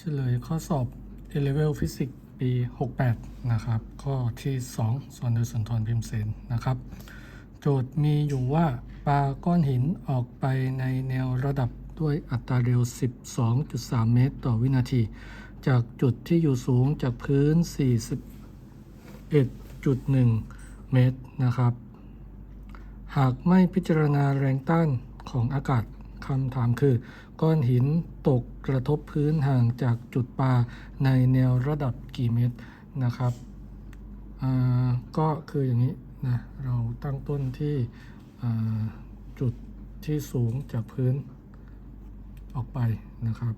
เฉลยข้อสอบ A Level Physics ปี 68 นะครับ ข้อที่ 2สอนโดยสุนทรพิมเสนนะครับ โจทย์มีอยู่ว่าปาก้อนหินออกไปในแนวระดับด้วยอัตราเร็ว 12.3 เมตร ต่อวินาที จากจุดที่อยู่สูงจากพื้น 41.1 เมตรนะครับ หากไม่พิจารณาแรงต้านของอากาศ คำถามคือ ก้อนหินตกกระทบพื้นห่างจากจุดปาในแนวระดับกี่เมตรนะครับก็คืออย่างนี้นะเราตั้งต้นที่จุดที่สูงจากพื้นออกไปนะครับ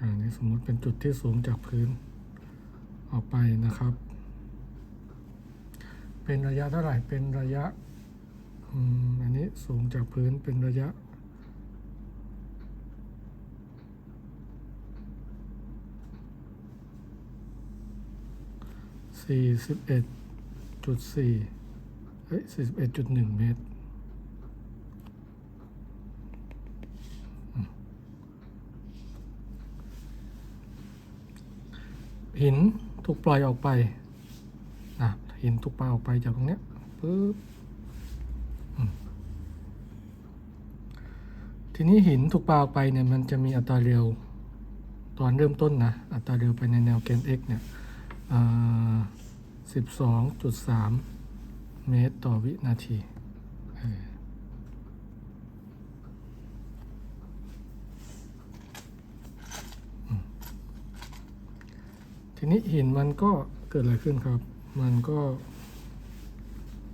อันนี้สมมุติเป็นจุดที่สูงจากพื้นออกไปนะครับ เป็นระยะเท่าไหร่ เป็นระยะอันนี้สูงจากพื้นเป็นระยะ สี่สิบเอ็ดจุดสี่เฮ้ยสี่สิบเอ็ดจุดหนึ่งเมตรหินถูกปล่อยออกไปนะ หินถูกเปล่อยออกไปจากตรงเนี้ยปึ๊บทีนี้หินถูกปล่อออกไปเนี่ยมันจะมีอัตราเร็วตอนเริ่มต้นนะ อัตราเร็วไปในแนวแกน x เนี่ยสิบสองจุดสามเมตรต่อวินาที ทีนี้หินมันก็เกิดอะไรขึ้นครับ มันก็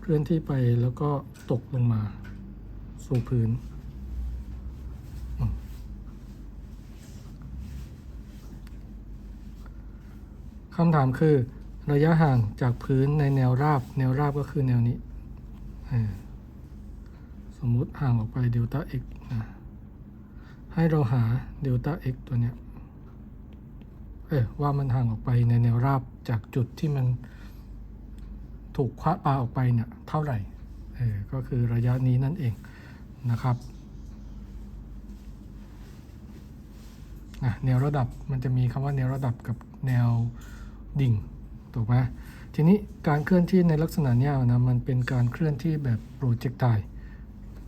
เคลื่อนที่ไปแล้วก็ตกลงมาสู่พื้น คำถามคือ ระยะห่างจากพื้นในแนวราบ แนวราบก็คือแนวนี้ สมมุติห่างออกไปเดลต้า x นะให้เราหาเดลต้า x ตัวเนี้ย เออว่ามันห่างออกไปในแนวราบจากจุดที่มัน ถูกคว้าปลาออกไปเนี่ยเท่าไหร่เออก็คือระยะนี้นั่นเองนะครับแนวระดับมันจะมีคำว่าแนวระดับกับแนวดิ่งถูกไหมทีนี้การเคลื่อนที่ในลักษณะนี้นะมันเป็นการเคลื่อนที่แบบโปรเจกต์ไต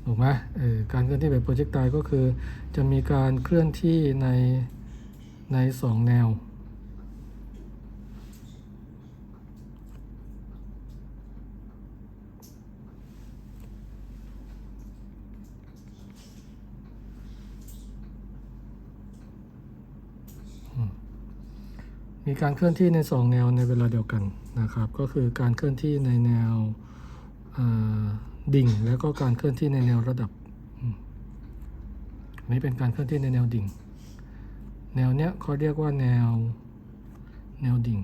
ถูกไหมเออการเคลื่อนที่แบบโปรเจกต์ไตก็คือ จะมีการเคลื่อนที่ในในสองแนว มีการเคลื่อนที่ในสองแนวในเวลาเดียวกันนะครับ ก็คือการเคลื่อนที่ในแนวดิ่ง แล้วก็การเคลื่อนที่ในแนวระดับนี้เป็นการเคลื่อนที่ในแนวดิ่ง แนวเนี้ยเขาเรียกว่าแนวแนวดิ่ง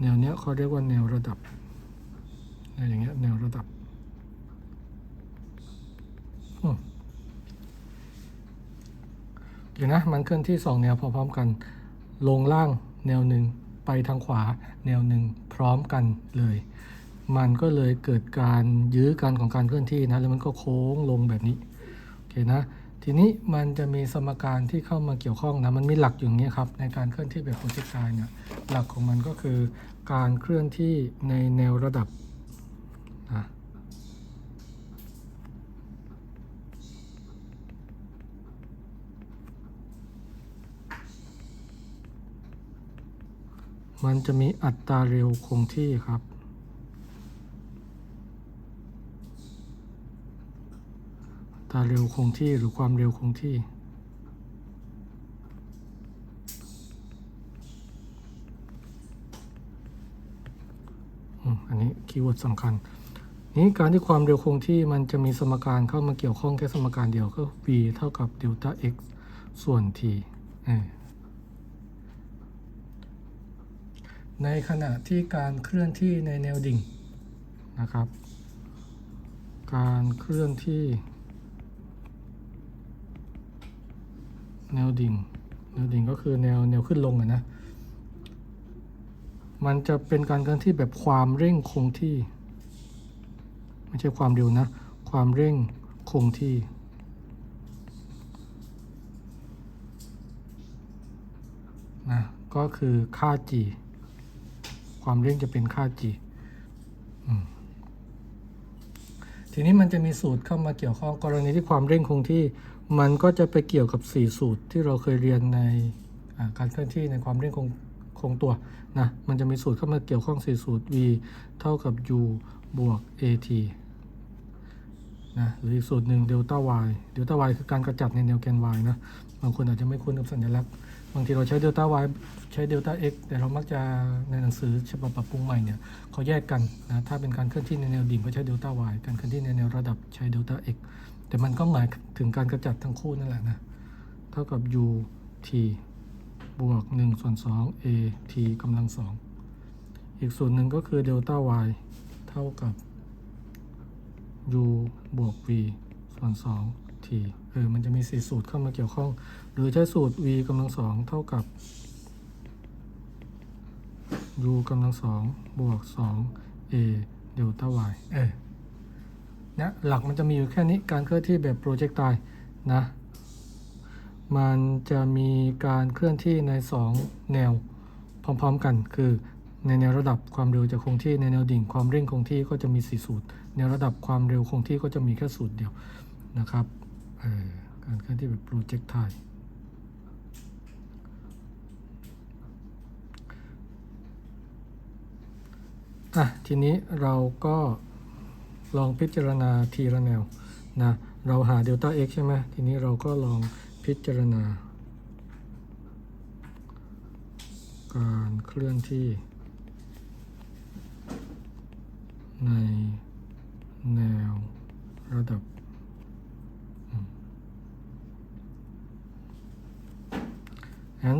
แนวเนี้ยเขาเรียกว่าแนวระดับแนวอย่างเงี้ยแนวระดับอืม เดี๋ยวนะมันเคลื่อนที่สองแนวพร้อมๆกัน ลงล่างแนวหนึ่งไปทางขวาแนวหนึ่งพร้อมกันเลย มันก็เลยเกิดการยื้อกันของการเคลื่อนที่นะแล้วมันก็โค้งลงแบบนี้โอเคนะทีนี้มันจะมีสมการที่เข้ามาเกี่ยวข้องนะมันมีหลักอย่างนี้ครับในการเคลื่อนที่แบบโปรเจกต์ไเนี่ยหลักของมันก็คือการเคลื่อนที่ในแนวระดับนะ มันจะมีอัตราเร็วคงที่ครับ อัตราเร็วคงที่หรือความเร็วคงที่ อันนี้คีย์เวิร์ดสำคัญ นี้การที่ความเร็วคงที่มันจะมีสมการเข้ามาเกี่ยวข้องแค่สมการเดียวก็ v เท่ากับเดลต้า x ส่วน t เออ ในขณะที่การเคลื่อนที่ในแนวดิ่งนะครับ การเคลื่อนที่ แนวดิ่ง แนวดิ่งก็คือแนวแนวขึ้นลงอะนะ มันจะเป็นการเคลื่อนที่แบบความเร่งคงที่ ไม่ใช่ความเร็วนะ ความเร่งคงที่นะก็คือค่า g ความเร่งจะเป็นค่า g ทีนี้มันจะมีสูตรเข้ามาเกี่ยวข้องกรณีที่ความเร่งคงที่ มันก็จะไปเกี่ยวกับ 4 สูตรที่เราเคยเรียนในการเคลื่อนที่ในความเร่งคงคงตัวนะมันจะมีสูตรเข้ามาเกี่ยวข้อง 4 สูตร v เท่ากับ u บวก at นะหรืออีกสูตรหนึ่งเดลต้า y เดลต้า y คือการกระจัดในแนวแกน y นะบางคนอาจจะไม่คุ้นกับสัญลักษณ์ บางทีเราใช้เดลต้า y ใช้เดลต้า x แต่เรามักจะในหนังสือฉบับปรับปรุงใหม่เนี่ยเขาแยกกันนะถ้าเป็นการเคลื่อนที่ในแนวดิ่งก็ใช้เดลต้า y การเคลื่อนที่ในแนวระดับใช้เดลต้า x แต่มันก็หมายถึงการกระจัดทั้งคู่นั่นแหละนะเท่ากับ u t บวก1ส่วน2 a t กำลัง 2 อีกส่วนหนึ่งก็คือเดลต้า y เท่ากับ u บวก v ส่วน2 t เออมันจะมี4สูตรเข้ามาเกี่ยวข้อง หรือใช้สูตร v กำลัง2เท่ากับ u กำลัง2บวก 2 a เดลต้า y เออนี่หลักมันจะมีอยู่แค่นี้การเคลื่อนที่แบบโปรเจกต์ตนะมันจะมีการเคลื่อนที่ใน 2 แนวพร้อมๆกัน คือในแนวระดับความเร็วจะคงที่ในแนวดิ่งความเร่งคงที่ก็จะมี 4 สูตร แนวระดับความเร็วคงที่ก็จะมีแค่สูตรเดียวนะครับ การเคลื่อนที่แบบโปรเจกต์ไทอะทีนี้เราก็ลองพิจารณาทีละแนวนะเราหาเดลต้า x ใช่ไหมทีนี้เราก็ลองพิจารณา การเคลื่อนที่ ในแนวระดับอืม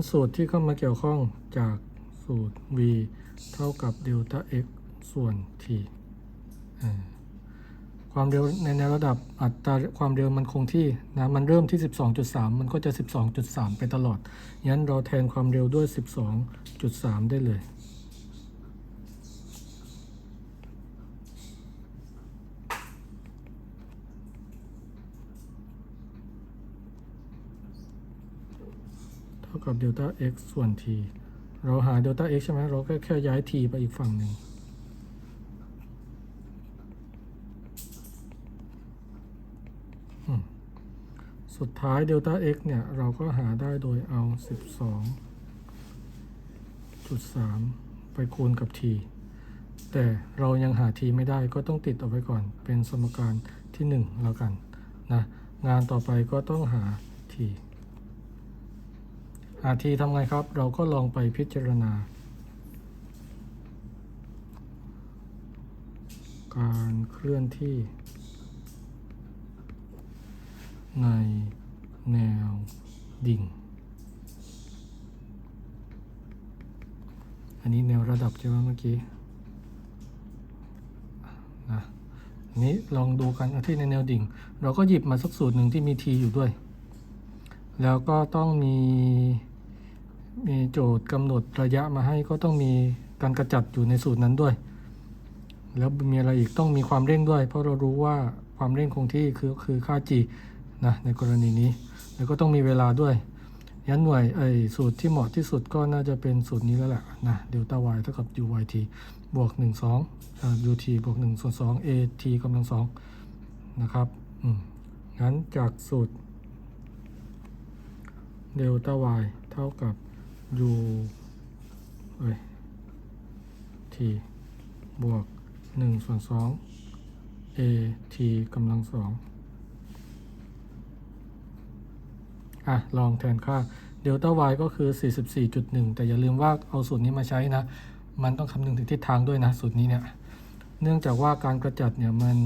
งั้นสูตรที่เข้ามาเกี่ยวข้องจากสูตร v เท่ากับเดลต้า x ส่วน t ความเร็วในแนระดับอัตราความเร็วมันคงที่นะมันเริ่มที่ 12.3 มันก็จะ 12.3 ไปตลอดงั้นเราแทนความเร็วด้วย 12.3 ได้เลย กับเดลต้า x ส่วน t เราหาเดลต้า x ใช่ไหมเราก็แค่ย้าย t ไปอีกฝั่งหนึ่ง สุดท้ายเดลต้า x เนี่ย เราก็หาได้โดยเอา 12.3 ไปคูณกับ t แต่เรายังหา t ไม่ได้ก็ต้องติดเอาไว้ก่อน เป็นสมการที่ 1 แล้วกันนะ งานต่อไปก็ต้องหา t หา t ทำไงครับ เราก็ลองไปพิจารณา การเคลื่อนที่ ในแนวดิ่ง อันนี้แนวระดับใช่ไหมเมื่อกี้นะอันนี้ลองดูกันที่ในแนวดิ่ง เราก็หยิบมาสักสูตรหนึ่งที่มี t อยู่ด้วย แล้วก็ต้องมี มีโจทย์กำหนดระยะมาให้ก็ต้องมีการกระจัดอยู่ในสูตรนั้นด้วย แล้วมีอะไรอีกต้องมีความเร่งด้วย เพราะเรารู้ว่าความเร่งคงที่คือคือค่า g นะในกรณีนี้ แล้วก็ต้องมีเวลาด้วยยันหน่วยไอ้สูตรที่เหมาะที่สุดก็น่าจะเป็นสูตรนี้แล้วแหละนะเดลต้า y เท่ากับ u y t บวก1 2อ่ u t บวก1ส่วน2 a t กำลัง2นะครับอืมงั้นจากสูตรเดลต้า y เท่ากับ u เอ้ย t บวก1ส่วน2 a t กำลัง2อะ ลองแทนค่าเดลต้า y ก็คือ 44.1 แต่อย่าลืมว่าเอาสูตรนี้มาใช้นะ มันต้องคำนึงถึงทิศทางด้วยนะ สูตรนี้เนี่ย เนื่องจากว่าการกระจัดเนี่ยมัน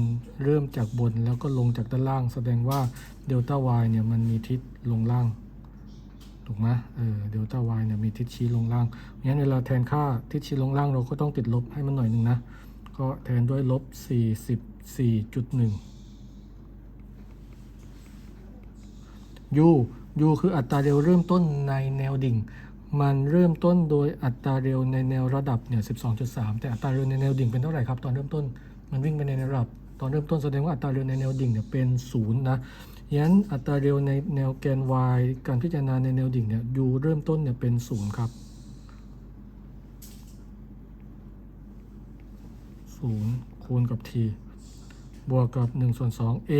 เริ่มจากบนแล้วก็ลงจากด้านล่าง แสดงว่าเดลต้า y เนี่ยมันมีทิศลงล่าง ถูกไหมเออเดลต้า y เนี่ยมีทิศชี้ลงล่างงั้นเวลาแทนค่าทิศชี้ลงล่างเราก็ต้องติดลบให้มันหน่อยหนึ่งนะ ก็แทนด้วยลบ 44.1 u u คืออัตราเร็วเริ่มต้นในแนวดิ่ง มันเริ่มต้นโดยอัตราเร็วในแนวระดับเนี่ย 12.3 แต่อัตราเร็วในแนวดิ่งเป็นเท่าไหร่ครับ ตอนเริ่มต้น มันวิ่งไปในแนวระดับ ตอนเริ่มต้นแสดงว่าอัตราเร็วในแนวดิ่งเนี่ยเป็นศูนย์นะยันอัตราเร็วในแนวแกน y การพิจารณาในแนวดิ่งเนี่ย u เริ่มต้นเนี่ยเป็นศูนย์ครับศูนย์คูณกับ t บวกกับ1ส่วน2 a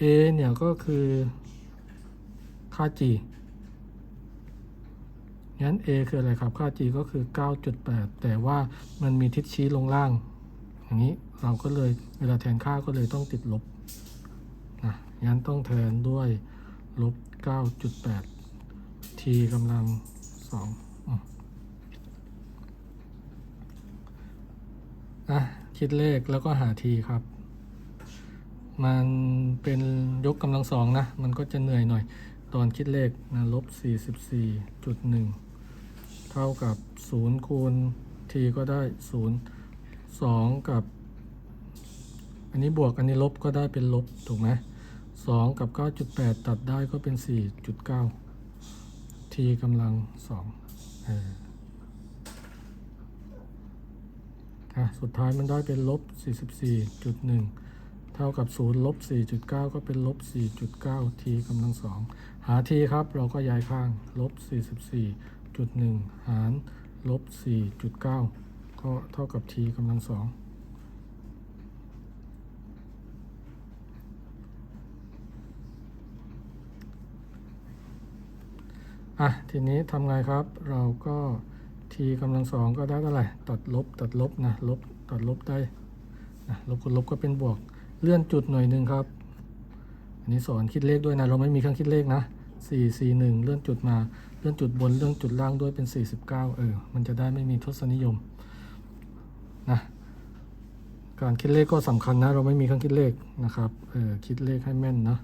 a เนี่ยก็คือค่า g งั้น a คืออะไรครับ ค่า g ก็คือ 9.8 แต่ว่ามันมีทิศชี้ลงล่าง อย่างนี้เราก็เลยเวลาแทนค่าก็เลยต้องติดลบนะงั้นต้องแทนด้วยลบ 9.8 t กำลัง2อืมอะคิดเลขแล้วก็หา t ครับ มันเป็นยกกำลังสองนะ มันก็จะเหนื่อยหน่อย ตอนคิดเลขนะลบ 44.1 เท่ากับ 0 คูณ t ก็ได้ 0 2กับ อันนี้บวกอันนี้ลบก็ได้เป็นลบถูกไหม2กับ9.8ตัดได้ก็เป็น4.9 t กำลัง2เออสุดท้ายมันได้เป็นลบ 44.1 เท่ากับ 0 ลบ 4.9 ก็เป็นลบ 4.9 t กำลังสองหา t ครับ เราก็ย้ายข้าง ลบ 44.1 หาร ลบ 4.9 ก็เท่ากับ t กำลังสองอะ ทีนี้ทำไงครับ เราก็ t กำลังสองก็ได้เท่าไหร่ ตัดลบ ตัดลบนะ ลบ ตัดลบได้นะลบคูณลบก็เป็นบวก เลื่อนจุดหน่อยหนึ่งครับ อันนี้สอนคิดเลขด้วยนะ เราไม่มีเครื่องคิดเลขนะ4 4 1 เลื่อนจุดมา เลื่อนจุดบน เลื่อนจุดล่างด้วยเป็น 49 เออ มันจะได้ไม่มีทศนิยม นะการคิดเลขก็สำคัญนะ เราไม่มีเครื่องคิดเลขนะครับเออคิดเลขให้แม่นนะ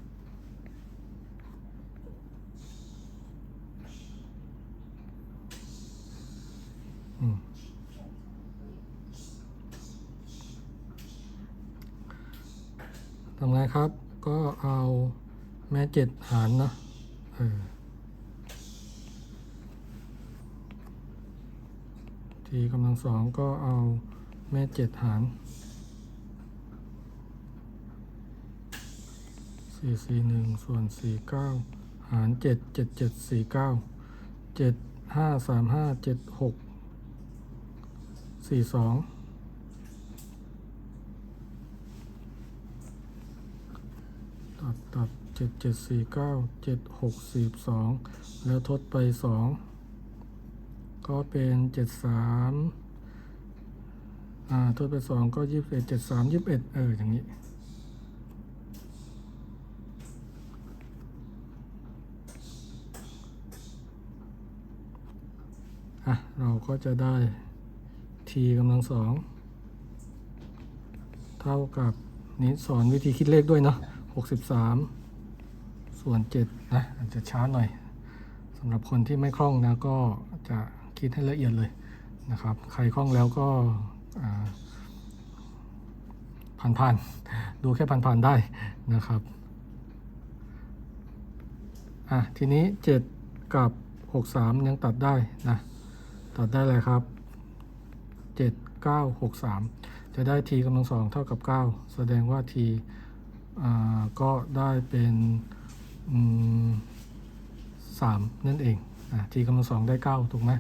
ทำไงครับ ก็เอาแม่เจ็ดหารนะเออทีกำลังสองก็เอา แม่เจ็ดหารสี่สี่หนึ่งส่วนสี่เก้าหารเจ็ดเจ็ดเจ็ดสี่เก้าเจ็ดห้าสามห้าเจ็ดหกสี่สองตัดตัดเจ็ดเจ็ดสี่เก้าเจ็ดหกสี่สองแล้วทดไปสองก็เป็นเจ็ดสาม อ่าทดไปสองก็ยี่สิบเอ็ดเจ็ดสามยี่สิบเอ็ดเออ อย่างนี้อะ เราก็จะได้ t กำลังสองเท่ากับนี้สอนวิธีคิดเลขด้วยเนาะ63ส่วน7นะอาจจะช้าหน่อยสำหรับคนที่ไม่คล่องนะก็จะคิดให้ละเอียดเลยนะครับ ใครคล่องแล้วก็ ผ่านๆ ดูแค่ผ่านๆ ได้นะครับ อะ ทีนี้ 7 กับ 63 ยังตัดได้นะ ตัดได้เลยครับ 7 9 6 3 จะได้ t กำลังสองเท่ากับ 9 แสดงว่า t อ่าก็ได้เป็นสามนั่นเองอะ t กำลังสองได้ 9 ถูกไหม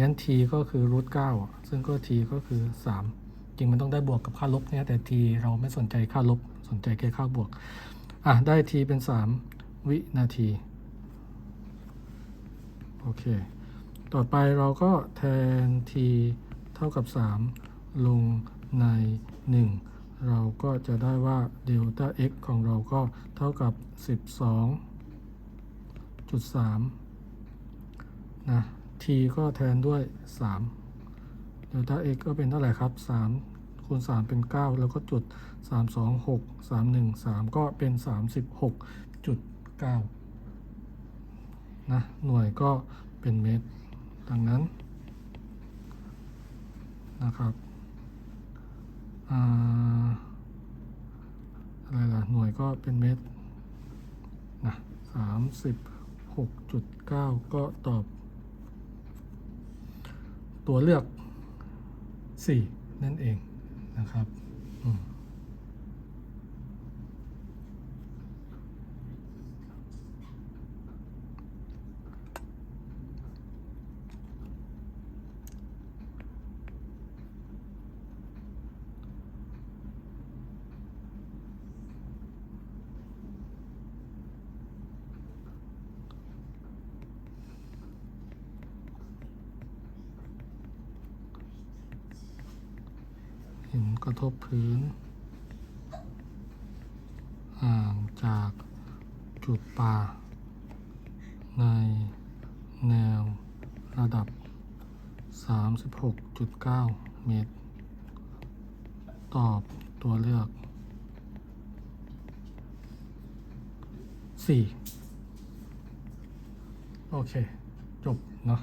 งั้น t ก็คือรูทเก้าซึ่งก็ t ก็คือ 3 จริงมันต้องได้บวกกับค่าลบเนี่ยแต่ t เราไม่สนใจค่าลบ สนใจแค่ค่าบวก อะ ได้ t เป็น 3 วินาที โอเค ต่อไปเราก็แทน t เท่ากับ 3 ลงใน 1 เราก็จะได้ว่าเดลต้า x ของเราก็เท่ากับ 12.3 นะ t ก็แทนด้วย3เดลต้า x ก็เป็นเท่าไหร่ครับ 3 คูณ 3 เป็น 9 แล้วก็จุด 3 2 6 3 1 3 ก็เป็น 36.9 นะ หน่วยก็เป็นเมตร ดังนั้นนะครับอ่าอะไรล่ะ หน่วยก็เป็นเมตรนะสามสิบหกจุดเก้าก็ตอบ ตัวเลือกสี่นั่นเองนะครับอืม ก ระทบพื้น ห่างจากจุดปลาในแนวระดับ 36.9 เมตร ตอบตัวเลือก 4 โอเค จบเนาะ